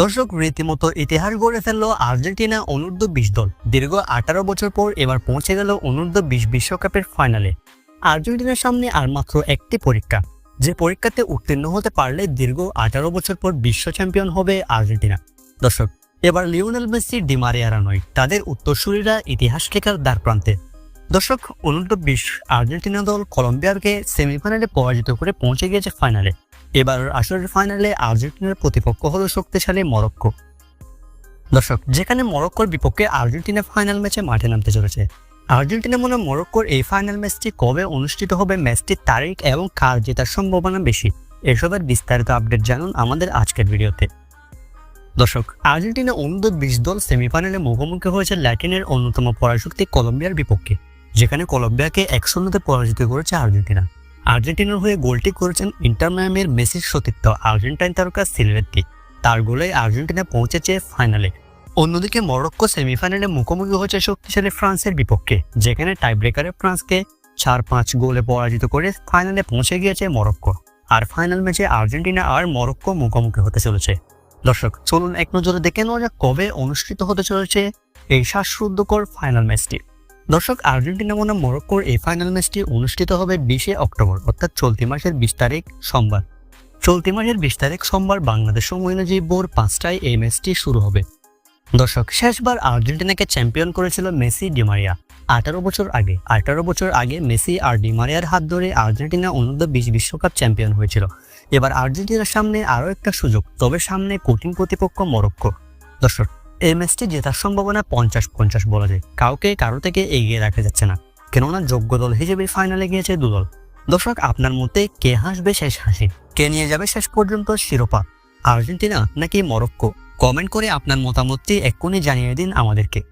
দর্শক রীতিমতো ইতিহাস গড়ে ফেলল আর্জেন্টিনা অনূর্ধ্ব বিশ দল। দীর্ঘ আঠারো বছর পর এবার পৌঁছে গেল অনূর্ধ্ব বিশ বিশ্বকাপের ফাইনালে। আর্জেন্টিনার সামনে আর মাত্র একটি পরীক্ষা। যে পরীক্ষাতে উত্তীর্ণ হতে পারলে দীর্ঘ আঠারো বছর পর বিশ্ব চ্যাম্পিয়ন হবে আর্জেন্টিনা। দর্শক, এবার লিওনেল মেসি ডিমারিয়ারা নয়। তাদের উত্তরসূরিরা ইতিহাস লেখার দ্বার প্রান্তে দর্শক, অনূর্ধ্ব বিশ আর্জেন্টিনা দল কলম্বিয়াকে সেমিফাইনালে পরাজিত করে পৌঁছে গিয়েছে ফাইনালে। এবার আসরের ফাইনালে আর্জেন্টিনার প্রতিপক্ষ হলো শক্তিশালী মরক্কো। দর্শক, যেখানে মরক্কোর বিপক্ষে আর্জেন্টিনা ফাইনাল ম্যাচে মাঠে নামতে চলেছে। আর্জেন্টিনা মনে মরক্কোর এই ফাইনাল ম্যাচটি কবে অনুষ্ঠিত হবে ম্যাচটির তারিখ এবং কার জেতার সম্ভাবনা বেশি এসবের বিস্তারিত আপডেট জানুন আমাদের আজকের ভিডিওতে। দর্শক, আর্জেন্টিনা অনুদ্যোগ বিশ দল সেমিফাইনালে মুখোমুখি হয়েছে ল্যাটিনের অন্যতম পরাশক্তি কলম্বিয়ার বিপক্ষে, যেখানে কলম্বিয়াকে এক পরাজিত করেছে আর্জেন্টিনা। আর্জেন্টিনার হয়ে গোলটি করেছেন ইন্টার মায়ামির মেসির সতীর্থ আর্জেন্টাইন তারকা সিলভেত্তি। তার গোলে আর্জেন্টিনা পৌঁছেছে ফাইনালে। অন্যদিকে মরক্কো সেমিফাইনালে মুখোমুখি হয়েছে শক্তিশালী ফ্রান্সের বিপক্ষে, যেখানে টাইব্রেকারে ফ্রান্সকে চার পাঁচ গোলে পরাজিত করে ফাইনালে পৌঁছে গিয়েছে মরক্কো। আর ফাইনাল ম্যাচে আর্জেন্টিনা আর মরক্কো মুখোমুখি হতে চলেছে। দর্শক, চলুন এক নজরে দেখে নেওয়া যাক কবে অনুষ্ঠিত হতে চলেছে এই শ্বাসরুদ্ধকর ফাইনাল ম্যাচটি। দর্শক, আর্জেন্টিনা বনাম মরক্কোর এই ফাইনাল ম্যাচটি অনুষ্ঠিত হবে বিশে অক্টোবর, অর্থাৎ চলতি মাসের বিশ তারিখ সোমবার। চলতি মাসের বিশ তারিখ সোমবার বাংলাদেশ সময় অনুযায়ী ভোর পাঁচটায় এই ম্যাচটি শুরু হবে। দর্শক, শেষবার আর্জেন্টিনাকে চ্যাম্পিয়ন করেছিল মেসি ডিমারিয়া আঠারো বছর আগে, আঠারো বছর আগে মেসি আর ডিমারিয়ার হাত ধরে আর্জেন্টিনা অনূর্ধ্ব বিশ বিশ্বকাপ চ্যাম্পিয়ন হয়েছিল। এবার আর্জেন্টিনার সামনে আরও একটা সুযোগ, তবে সামনে কঠিন প্রতিপক্ষ মরক্কো। দর্শক এই ম্যাচটি জেতার সম্ভাবনা পঞ্চাশ পঞ্চাশ বলা যায়। কাউকে কারও থেকে এগিয়ে রাখা যাচ্ছে না। কেননা যোগ্য দল হিসেবে ফাইনালে গিয়েছে দুদল দর্শক, আপনার মতে কে হাসবে শেষ হাসি? কে নিয়ে যাবে শেষ পর্যন্ত শিরোপা? আর্জেন্টিনা নাকি মরক্কো? কমেন্ট করে আপনার মতামতটি এক্ষুনি জানিয়ে দিন আমাদেরকে।